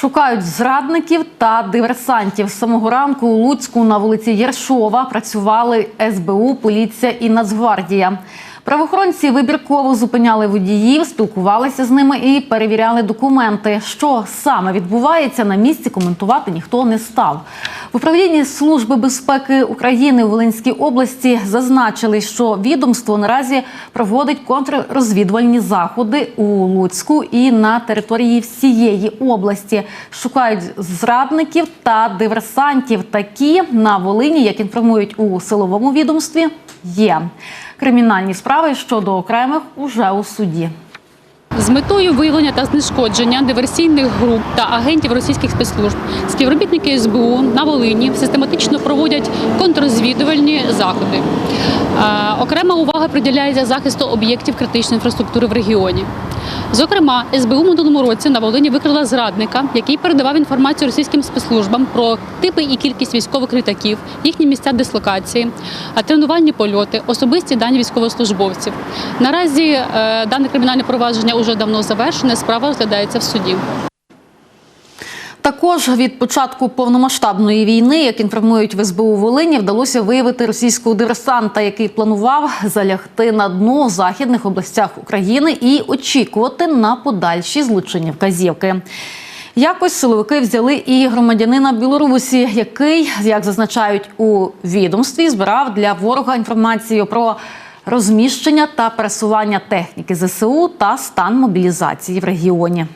Шукають зрадників та диверсантів. З самого ранку у Луцьку на вулиці Єршова працювали СБУ, поліція і Нацгвардія. Правоохоронці вибірково зупиняли водіїв, спілкувалися з ними і перевіряли документи. Що саме відбувається на місці, коментувати ніхто не став. В управлінні Служби безпеки України у Волинській області зазначили, що відомство наразі проводить контррозвідувальні заходи у Луцьку і на території всієї області. Шукають зрадників та диверсантів. Такі на Волині, як інформують у силовому відомстві, є. Кримінальні справи щодо окремих уже у суді. З метою виявлення та знешкодження диверсійних груп та агентів російських спецслужб співробітники СБУ на Волині систематично проводять контррозвідувальні заходи. Окрема увага приділяється захисту об'єктів критичної інфраструктури в регіоні. Зокрема, СБУ минулому році на Волині викрила зрадника, який передавав інформацію російським спецслужбам про типи і кількість військових літаків, їхні місця дислокації, тренувальні польоти, особисті дані військовослужбовців. Наразі е, дане кримінальне провадження уже давно завершене. Справа розглядається в суді. Також від початку повномасштабної війни, як інформують в СБУ Волині, вдалося виявити російського диверсанта, який планував залягти на дно в західних областях України і очікувати на подальші злочинні вказівки. Якось силовики взяли і громадянина Білорусі, який, як зазначають у відомстві, збирав для ворога інформацію про розміщення та пересування техніки ЗСУ та стан мобілізації в регіоні.